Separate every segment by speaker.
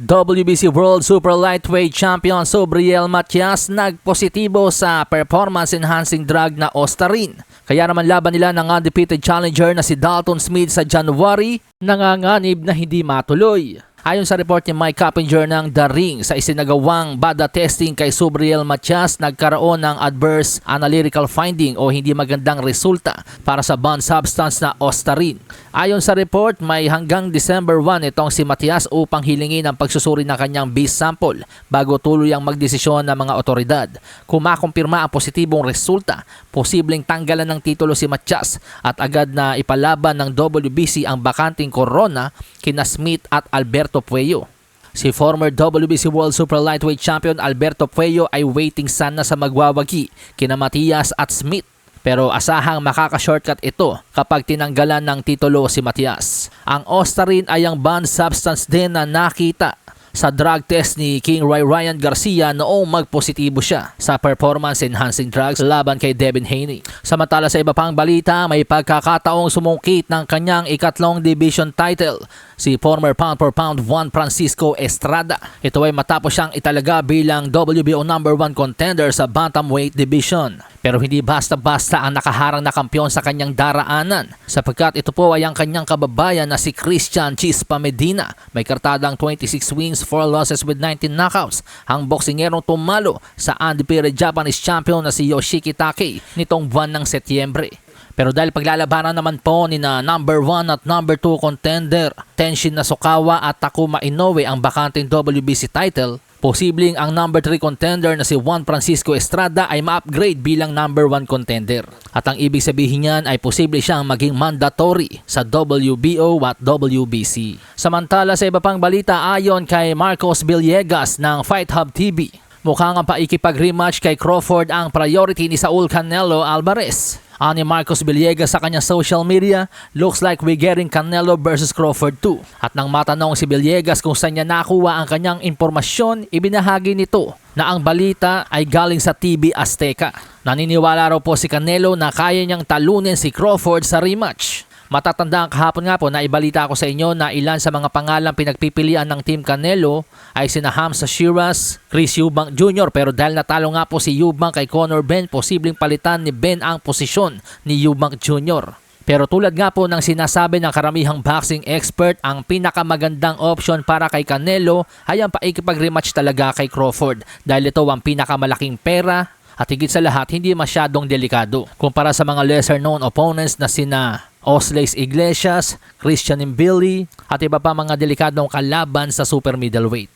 Speaker 1: WBC World Super Lightweight Champion Sobriel Matias nagpositibo sa performance enhancing drug na Ostarin. Kaya naman laban nila ng undefeated challenger na si Dalton Smith sa January, nanganganib na hindi matuloy. Ayon sa report ni Mike Coppinger ng The Ring sa isinagawang BADA testing kay Sobriel Matias, nagkaroon ng adverse analytical finding o hindi magandang resulta para sa banned substance na Ostarin. Ayon sa report, may hanggang December 1 itong si Matias upang hilingin ang pagsusuri ng kanyang beast sample bago tuluyang magdesisyon ng mga otoridad. Kung makumpirma ang positibong resulta, posibleng tanggalan ng titulo si Matias at agad na ipalaban ng WBC ang bakanting corona kina Smith at Alberto Puello. Si former WBC World Super Lightweight Champion Alberto Puello ay waiting sana sa magwawagi kina Matias at Smith. Pero asahang makaka-shortcut ito kapag tinanggalan ng titulo si Matias. Ang Ostarin ay ang banned substance din na nakita sa drug test ni King Roy Ryan Garcia noong magpositibo siya sa performance enhancing drugs laban kay Devin Haney. Samantala sa iba pang balita, may pagkakataong sumungkit ng kanyang ikatlong division title si former pound for pound Juan Francisco Estrada. Ito ay matapos siyang italaga bilang WBO number 1 contender sa bantamweight division. Pero hindi basta-basta ang nakaharang na kampiyon sa kanyang daraanan sapagkat ito po ay ang kanyang kababayan na si Christian Chispa Medina. May kartadang 26 wins, 4 losses with 19 knockouts. Ang boksingerong tumalo sa undefeated Japanese champion na si Yoshiki Take nitong buwan ng Setyembre. Pero dahil paglalabanan naman po ni na number 1 at number 2 contender Tenshin Nasukawa at Takuma Inoue ang bakanting WBC title, posibleng ang number 3 contender na si Juan Francisco Estrada ay ma-upgrade bilang number 1 contender. At ang ibig sabihin niyan ay posible siyang maging mandatory sa WBO at WBC. Samantala sa iba pang balita ayon kay Marcos Villegas ng Fight Hub TV, mukhang ang paikipag-rematch kay Crawford ang priority ni Saul Canelo Alvarez. Ani Marcos Villegas sa kanyang social media, looks like we getting Canelo versus Crawford 2. At nang matanong si Villegas kung saan niya nakuha ang kanyang impormasyon, ibinahagi nito na ang balita ay galing sa TV Azteca. Naniniwala raw po si Canelo na kaya niyang talunin si Crawford sa rematch. Matatanda ang kahapon nga po na ibalita ko sa inyo na ilan sa mga pangalang pinagpipilian ng Team Canelo ay sina Hamza Shiras, Chris Eubank Jr. Pero dahil natalo nga po si Eubank kay Conor Ben, posibleng palitan ni Ben ang posisyon ni Eubank Jr. Pero tulad nga po ng sinasabi ng karamihang boxing expert, ang pinakamagandang option para kay Canelo ay ang paikipag-rematch talaga kay Crawford dahil ito ang pinakamalaking pera at higit sa lahat hindi masyadong delikado kumpara sa mga lesser known opponents na sina Oslex Iglesias, Christian Mbili at iba pa mga delikadong kalaban sa super middleweight.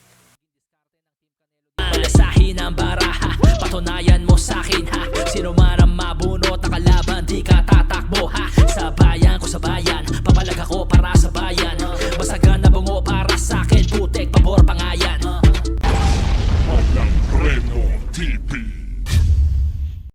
Speaker 1: Malasahin ang baraha, patunayan mo sa akin ha, sino man ang mabunot na kalaban, di ka tatanggap.